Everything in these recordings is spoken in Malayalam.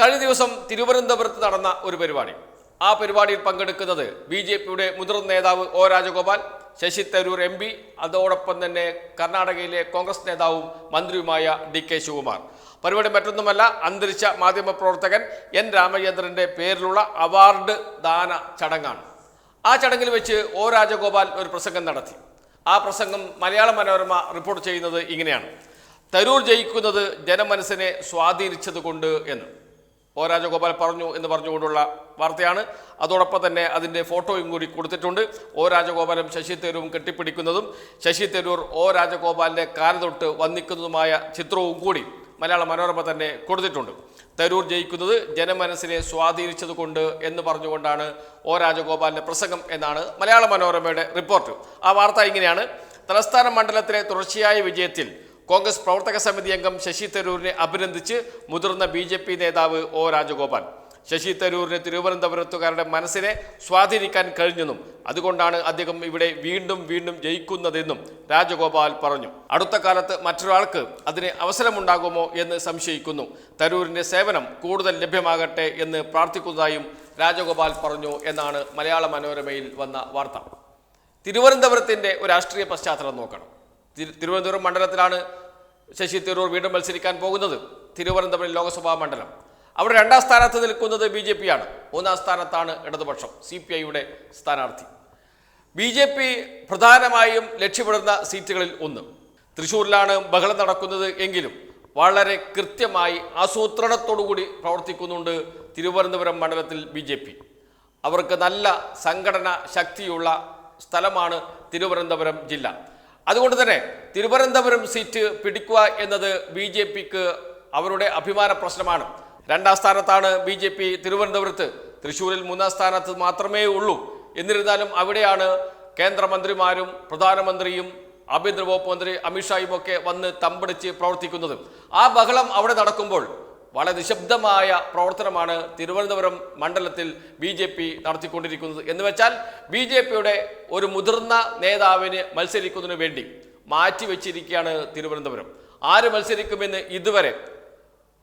കഴിഞ്ഞ ദിവസം തിരുവനന്തപുരത്ത് നടന്ന ഒരു പരിപാടി. ആ പരിപാടിയിൽ പങ്കെടുക്കുന്നത് ബി ജെ പിയുടെ മുതിർന്ന നേതാവ് O Rajagopal Sasi Tharoor M P അതോടൊപ്പം തന്നെ കർണാടകയിലെ കോൺഗ്രസ് നേതാവും മന്ത്രിയുമായ ഡി കെ ശിവകുമാർ. പരിപാടി മറ്റൊന്നുമല്ല അന്തരിച്ച മാധ്യമപ്രവർത്തകൻ എൻ രാമചന്ദ്രന്റെ പേരിലുള്ള അവാർഡ് ദാന ചടങ്ങാണ്. ആ ചടങ്ങിൽ വെച്ച് ഒ രാജഗോപാൽ ഒരു പ്രസംഗം നടത്തി. ആ പ്രസംഗം മലയാള മനോരമ റിപ്പോർട്ട് ചെയ്യുന്നത് ഇങ്ങനെയാണ്. തരൂർ ജയിക്കുന്നത് ജനമനസ്സിനെ സ്വാധീനിച്ചതുകൊണ്ട് എന്ന്. ഒ പറഞ്ഞു എന്ന് പറഞ്ഞുകൊണ്ടുള്ള വാർത്തയാണ്. അതോടൊപ്പം തന്നെ അതിന്റെ ഫോട്ടോയും കൂടി കൊടുത്തിട്ടുണ്ട്. ഒ രാജഗോപാലും ശശി തരൂരും കെട്ടിപ്പിടിക്കുന്നതും ശശി തരൂർ ഒ രാജഗോപാലിന്റെ കാലതൊട്ട് വന്നിക്കുന്നതുമായ ചിത്രവും കൂടി മലയാള മനോരമ തന്നെ കൊടുത്തിട്ടുണ്ട്. തരൂർ ജയിക്കുന്നത് ജനമനസ്സിനെ സ്വാധീനിച്ചതുകൊണ്ട് എന്ന് പറഞ്ഞുകൊണ്ടാണ് ഒ രാജഗോപാലിന്റെ പ്രസംഗം എന്നാണ് മലയാള മനോരമയുടെ റിപ്പോർട്ട്. ആ വാർത്ത ഇങ്ങനെയാണ്. തലസ്ഥാന മണ്ഡലത്തിലെ തുടർച്ചയായ വിജയത്തിൽ കോൺഗ്രസ് പ്രവർത്തക സമിതി അംഗം ശശി തരൂരിനെ അഭിനന്ദിച്ച് മുതിർന്ന ബി ജെ പി നേതാവ് ഒ രാജഗോപാൽ. ശശി തരൂരിന് തിരുവനന്തപുരത്തുകാരുടെ മനസ്സിനെ സ്വാധീനിക്കാൻ കഴിഞ്ഞെന്നും അതുകൊണ്ടാണ് അദ്ദേഹം ഇവിടെ വീണ്ടും വീണ്ടും ജയിക്കുന്നതെന്നും രാജഗോപാൽ പറഞ്ഞു. അടുത്ത കാലത്ത് മറ്റൊരാൾക്ക് അതിന് അവസരമുണ്ടാകുമോ എന്ന് സംശയിക്കുന്നു. തരൂരിന്റെ സേവനം കൂടുതൽ ലഭ്യമാകട്ടെ എന്ന് പ്രാർത്ഥിക്കുന്നതായും രാജഗോപാൽ പറഞ്ഞു എന്നാണ് മലയാള മനോരമയിൽ വന്ന വാർത്ത. തിരുവനന്തപുരത്തിന്റെ ഒരു രാഷ്ട്രീയ പശ്ചാത്തലം നോക്കണം. തിരുവനന്തപുരം മണ്ഡലത്തിലാണ് ശശി തരൂർ വീണ്ടും മത്സരിക്കാൻ പോകുന്നത്. തിരുവനന്തപുരം ലോക്സഭാ മണ്ഡലം. അവിടെ രണ്ടാം സ്ഥാനത്ത് നിൽക്കുന്നത് ബി ജെ പിയാണ്. മൂന്നാം സ്ഥാനത്താണ് ഇടതുപക്ഷം സി പി ഐയുടെ സ്ഥാനാർത്ഥി. ബി ജെ പി പ്രധാനമായും ലക്ഷ്യമിടുന്ന സീറ്റുകളിൽ ഒന്ന്. തൃശ്ശൂരിലാണ് ബഹളം നടക്കുന്നത് എങ്കിലും വളരെ കൃത്യമായി ആസൂത്രണത്തോടുകൂടി പ്രവർത്തിക്കുന്നുണ്ട് തിരുവനന്തപുരം മണ്ഡലത്തിൽ ബി ജെ പി. അവർക്ക് നല്ല സംഘടന ശക്തിയുള്ള സ്ഥലമാണ് തിരുവനന്തപുരം ജില്ല. അതുകൊണ്ട് തന്നെ തിരുവനന്തപുരം സീറ്റ് പിടിക്കുക എന്നത് ബി ജെ പിക്ക് അവരുടെ അഭിമാന പ്രശ്നമാണ്. രണ്ടാം സ്ഥാനത്താണ് ബി ജെ പി തിരുവനന്തപുരത്ത്. തൃശ്ശൂരിൽ മൂന്നാം സ്ഥാനത്ത് മാത്രമേ ഉള്ളൂ. എന്നിരുന്നാലും അവിടെയാണ് കേന്ദ്രമന്ത്രിമാരും പ്രധാനമന്ത്രിയും ആഭ്യന്തര വകുപ്പ് മന്ത്രി അമിത്ഷായും ഒക്കെ വന്ന് തമ്പടിച്ച് പ്രവർത്തിക്കുന്നത്. ആ ബഹളം അവിടെ നടക്കുമ്പോൾ വളരെ നിശബ്ദമായ പ്രവർത്തനമാണ് തിരുവനന്തപുരം മണ്ഡലത്തിൽ ബി ജെ പി നടത്തിക്കൊണ്ടിരിക്കുന്നത്. എന്ന് വെച്ചാൽ ബി ജെ പിയുടെ ഒരു മുതിർന്ന നേതാവിന് മത്സരിക്കുന്നതിന് വേണ്ടി മാറ്റിവെച്ചിരിക്കുകയാണ് തിരുവനന്തപുരം. ആര് മത്സരിക്കുമെന്ന് ഇതുവരെ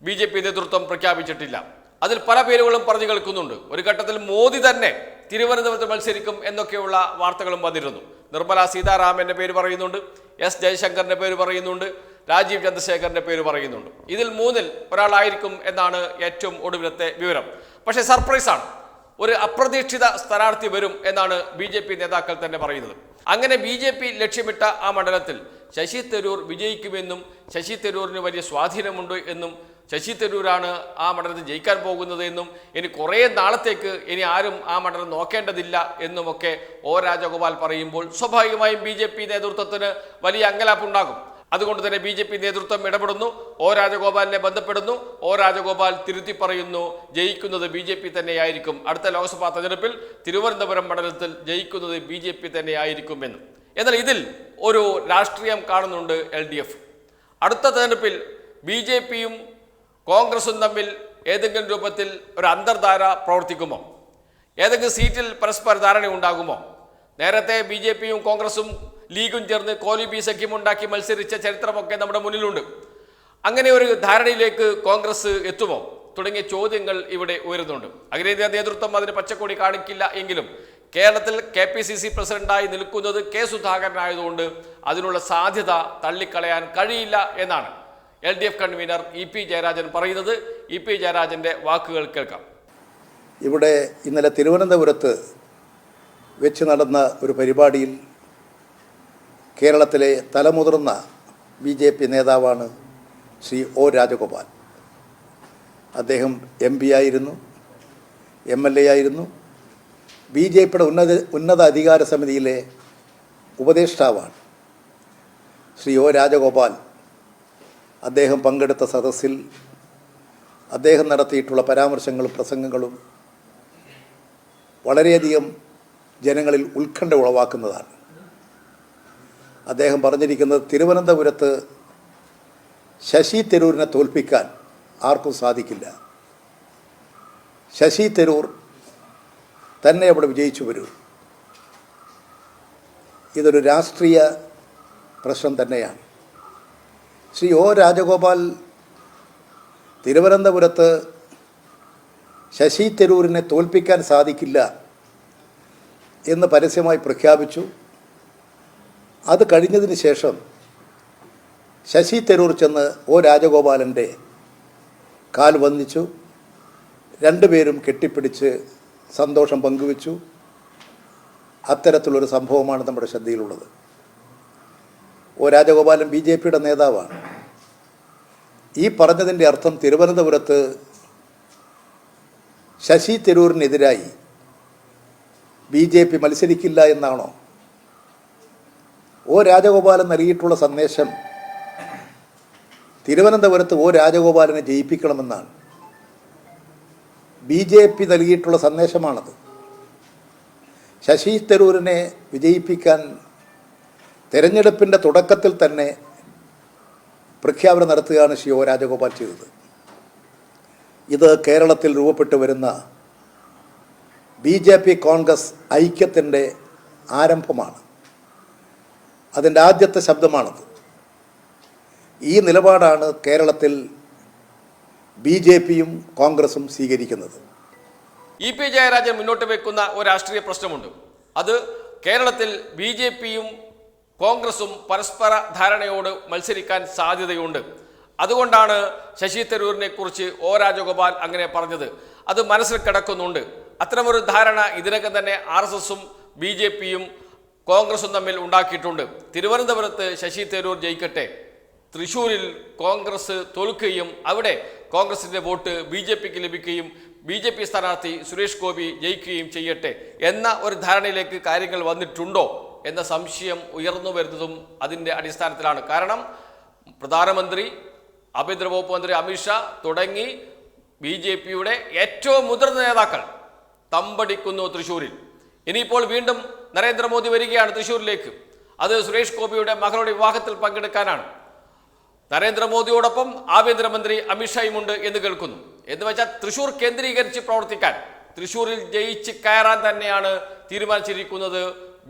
ബി ജെ പി നേതൃത്വം പ്രഖ്യാപിച്ചിട്ടില്ല. അതിൽ പല പേരുകളും പറഞ്ഞു കേൾക്കുന്നുണ്ട്. ഒരു ഘട്ടത്തിൽ മോദി തന്നെ തിരുവനന്തപുരത്ത് മത്സരിക്കും എന്നൊക്കെയുള്ള വാർത്തകളും വന്നിരുന്നു. നിർമ്മല സീതാരാമന്റെ പേര് പറയുന്നുണ്ട്. എസ് ജയശങ്കറിന്റെ പേര് പറയുന്നുണ്ട്. രാജീവ് ചന്ദ്രശേഖറിന്റെ പേര് പറയുന്നുണ്ട്. ഇതിൽ മൂന്നിൽ ഒരാളായിരിക്കും എന്നാണ് ഏറ്റവും ഒടുവിലത്തെ വിവരം. പക്ഷേ സർപ്രൈസാണ്. ഒരു അപ്രതീക്ഷിത സ്ഥാനാർത്ഥി വരും എന്നാണ് ബി ജെ പി നേതാക്കൾ തന്നെ പറയുന്നത്. അങ്ങനെ ബി ജെ പി ലക്ഷ്യമിട്ട ആ മണ്ഡലത്തിൽ ശശി തരൂർ വിജയിക്കുമെന്നും ശശി തരൂരിന് വലിയ സ്വാധീനമുണ്ട് എന്നും ശശി തരൂരാണ് ആ മണ്ഡലത്തിൽ ജയിക്കാൻ പോകുന്നത് എന്നും ഇനി കുറേ നാളത്തേക്ക് ഇനി ആരും ആ മണ്ഡലം നോക്കേണ്ടതില്ല എന്നുമൊക്കെ ഒ രാജഗോപാൽ പറയുമ്പോൾ സ്വാഭാവികമായും ബി നേതൃത്വത്തിന് വലിയ അങ്കലാപ്പുണ്ടാകും. അതുകൊണ്ട് തന്നെ ബി ജെ പി നേതൃത്വം ഇടപെടുന്നു. ഒ രാജഗോപാലിനെ ബന്ധപ്പെടുന്നു. ഒ രാജഗോപാൽ തിരുത്തി പറയുന്നു ജയിക്കുന്നത് ബി ജെ പി തന്നെയായിരിക്കും. അടുത്ത ലോക്സഭാ തെരഞ്ഞെടുപ്പിൽ തിരുവനന്തപുരം മണ്ഡലത്തിൽ ജയിക്കുന്നത് ബി ജെ പി തന്നെയായിരിക്കുമെന്ന് എന്നാൽ ഇതിൽ ഒരു രാഷ്ട്രീയം കാണുന്നുണ്ട് എൽ ഡി എഫ്. അടുത്ത തെരഞ്ഞെടുപ്പിൽ ബി ജെ പിയും കോൺഗ്രസും തമ്മിൽ ഏതെങ്കിലും രൂപത്തിൽ ഒരു അന്തർധാര പ്രവർത്തിക്കുമോ? ഏതെങ്കിലും സീറ്റിൽ പരസ്പര ധാരണ ഉണ്ടാകുമോ നേരത്തെ ബി ജെ പിയും കോൺഗ്രസും ലീഗും ചേർന്ന് കോലി ബി സഖ്യമുണ്ടാക്കി മത്സരിച്ച ചരിത്രമൊക്കെ നമ്മുടെ മുന്നിലുണ്ട്. അങ്ങനെ ഒരു ധാരണയിലേക്ക് കോൺഗ്രസ് എത്തുമോ? തുടങ്ങിയ ചോദ്യങ്ങൾ ഇവിടെ ഉയരുന്നുണ്ട്. അഖിലേന്ത്യാ നേതൃത്വം അതിന് പച്ചക്കൊടി കാണിക്കില്ല എങ്കിലും കേരളത്തിൽ കെ പി സി സി പ്രസിഡന്റായി നിൽക്കുന്നത് കെ സുധാകരനായതുകൊണ്ട് അതിനുള്ള സാധ്യത തള്ളിക്കളയാൻ കഴിയില്ല എന്നാണ് L D F convener E P Jayarajan പറയുന്നത്. ഇ പി ജയരാജന്റെ വാക്കുകൾ കേൾക്കാം. ഇവിടെ ഇന്നലെ തിരുവനന്തപുരത്ത് വെച്ച് നടന്ന ഒരു പരിപാടിയിൽ കേരളത്തിലെ തലമുതിർന്ന ബി ജെ പി നേതാവാണ് ശ്രീ ഒ രാജഗോപാൽ. അദ്ദേഹം എം പി ആയിരുന്നു എം എൽ എ ആയിരുന്നു. ബി ജെ പിയുടെ ഉന്നത ഉന്നത അധികാര സമിതിയിലെ ഉപദേഷ്ടാവാണ് ശ്രീ ഒ രാജഗോപാൽ. അദ്ദേഹം പങ്കെടുത്ത സദസ്സിൽ അദ്ദേഹം നടത്തിയിട്ടുള്ള പരാമർശങ്ങളും പ്രസംഗങ്ങളും വളരെയധികം ജനങ്ങളിൽ ഉത്കണ്ഠ ഉളവാക്കുന്നതാണ്. അദ്ദേഹം പറഞ്ഞിരിക്കുന്നത് തിരുവനന്തപുരത്ത് ശശി തരൂരിനെ തോൽപ്പിക്കാൻ ആർക്കും സാധിക്കില്ല. ശശി തരൂർ തന്നെ അവിടെ വിജയിച്ചു വരൂ. ഇതൊരു രാഷ്ട്രീയ പ്രശ്നം തന്നെയാണ്. ശ്രീ ഒ രാജഗോപാൽ തിരുവനന്തപുരത്ത് ശശി തരൂരിനെ തോൽപ്പിക്കാൻ സാധിക്കില്ല എന്ന് പരസ്യമായി പ്രഖ്യാപിച്ചു. അത് കഴിഞ്ഞതിന് ശേഷം ശശി തരൂർ ചെന്ന് ഒ രാജഗോപാലന്റെ കാൽ വന്നിച്ചു. രണ്ടുപേരും കെട്ടിപ്പിടിച്ച് സന്തോഷം പങ്കുവച്ചു. അത്തരത്തിലൊരു സംഭവമാണ് നമ്മുടെ ശ്രദ്ധയിലുള്ളത്. ഒ രാജഗോപാലൻ ബി ജെ പിയുടെ നേതാവാണ്. ഈ പറഞ്ഞതിന്റെ അർത്ഥം തിരുവനന്തപുരത്ത് ശശി തരൂരിനെതിരായി ബി ജെ പി മത്സരിക്കില്ല എന്നാണോ? ഒ രാജഗോപാലൻ നൽകിയിട്ടുള്ള സന്ദേശം തിരുവനന്തപുരത്ത് ഒ രാജഗോപാലനെ ജയിപ്പിക്കണമെന്നാണ്. ബി ജെ പി നൽകിയിട്ടുള്ള സന്ദേശമാണത്. ശശി തരൂരിനെ വിജയിപ്പിക്കാൻ തെരഞ്ഞെടുപ്പിന്റെ തുടക്കത്തിൽ തന്നെ പ്രഖ്യാപനം നടത്തുകയാണ് ശ്രീ ഒ രാജഗോപാൽ ചെയ്തത്. ഇത് കേരളത്തിൽ രൂപപ്പെട്ടു വരുന്ന ബി ജെ പി കോൺഗ്രസ് ഐക്യത്തിന്റെ ആരംഭമാണ്. അതിന്റെ ആദ്യത്തെ ശബ്ദമാണത്. ഈ നിലപാടാണ് കേരളത്തിൽ ബി ജെ പിയും കോൺഗ്രസും സ്വീകരിക്കുന്നത്. ഇ പി ജയരാജൻ മുന്നോട്ട് വെക്കുന്ന ഒരു രാഷ്ട്രീയ പ്രശ്നമുണ്ട്. അത് കേരളത്തിൽ ബി ജെ പിയും കോൺഗ്രസും പരസ്പര ധാരണയോട് മത്സരിക്കാൻ സാധ്യതയുണ്ട്. അതുകൊണ്ടാണ് ശശി തരൂരിനെ കുറിച്ച് ഒ രാജഗോപാൽ അങ്ങനെ പറഞ്ഞത്. അത് മനസ്സിൽ കിടക്കുന്നുണ്ട്. അത്തരമൊരു ധാരണ ഇതിനകം തന്നെ ആർ എസ് എസും ബി ജെ പിയും കോൺഗ്രസും തമ്മിൽ ഉണ്ടാക്കിയിട്ടുണ്ട്. തിരുവനന്തപുരത്ത് ശശി തരൂർ ജയിക്കട്ടെ. തൃശൂരിൽ കോൺഗ്രസ് തോൽക്കുകയും അവിടെ കോൺഗ്രസിന്റെ വോട്ട് ബി ജെ പിക്ക് ലഭിക്കുകയും ബി ജെ പി സ്ഥാനാർത്ഥി സുരേഷ് ഗോപി ജയിക്കുകയും ചെയ്യട്ടെ എന്ന ഒരു ധാരണയിലേക്ക് കാര്യങ്ങൾ വന്നിട്ടുണ്ടോ എന്ന സംശയം ഉയർന്നു വരുന്നതും അതിന്റെ അടിസ്ഥാനത്തിലാണ്. കാരണം പ്രധാനമന്ത്രി ആഭ്യന്തര വകുപ്പ് മന്ത്രി അമിത്ഷാ തുടങ്ങി ബി ജെ പിയുടെ ഏറ്റവും മുതിർന്ന നേതാക്കൾ തമ്പടിക്കുന്നു തൃശ്ശൂരിൽ ഇനിയിപ്പോൾ വീണ്ടും നരേന്ദ്രമോദി വരികയാണ് തൃശ്ശൂരിലേക്ക് അത് സുരേഷ് ഗോപിയുടെ മകളുടെ വിവാഹത്തിൽ പങ്കെടുക്കാനാണ്. നരേന്ദ്രമോദിയോടൊപ്പം ആഭ്യന്തരമന്ത്രി അമിത്ഷായുമുണ്ട് എന്ന് കേൾക്കുന്നു. എന്ന് വെച്ചാൽ തൃശൂർ കേന്ദ്രീകരിച്ച് പ്രവർത്തിക്കാൻ തൃശൂരിൽ ജയിച്ച് കയറാൻ തന്നെയാണ് തീരുമാനിച്ചിരിക്കുന്നത്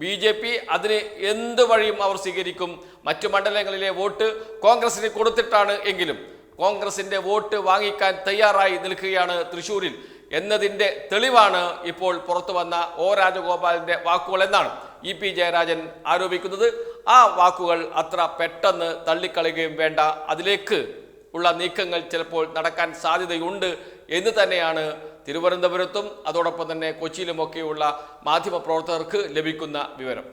ബി ജെ പി. അതിന് എന്ത് വഴിയും അവർ സ്വീകരിക്കും. മറ്റു മണ്ഡലങ്ങളിലെ വോട്ട് കോൺഗ്രസിന് കൊടുത്തിട്ടാണ് എങ്കിലും കോൺഗ്രസിന്റെ വോട്ട് വാങ്ങിക്കാൻ തയ്യാറായി നിൽക്കുകയാണ് തൃശൂരിൽ. എന്നതിന്റെ തെളിവാണ് ഇപ്പോൾ പുറത്തു വന്ന ഒ രാജഗോപാലിന്റെ വാക്കുകൾ എന്നാണ് ഇ പി ജയരാജൻ ആരോപിക്കുന്നത്. ആ വാക്കുകൾ അത്ര പെട്ടെന്ന് തള്ളിക്കളയുകയും വേണ്ട. അതിലേക്ക് ഉള്ള നീക്കങ്ങൾ ചിലപ്പോൾ നടക്കാൻ സാധ്യതയുണ്ട് എന്ന് തന്നെയാണ് തിരുവനന്തപുരത്തും അതോടൊപ്പം തന്നെ കൊച്ചിയിലുമൊക്കെയുള്ള മാധ്യമപ്രവർത്തകർക്ക് ലഭിക്കുന്ന വിവരം.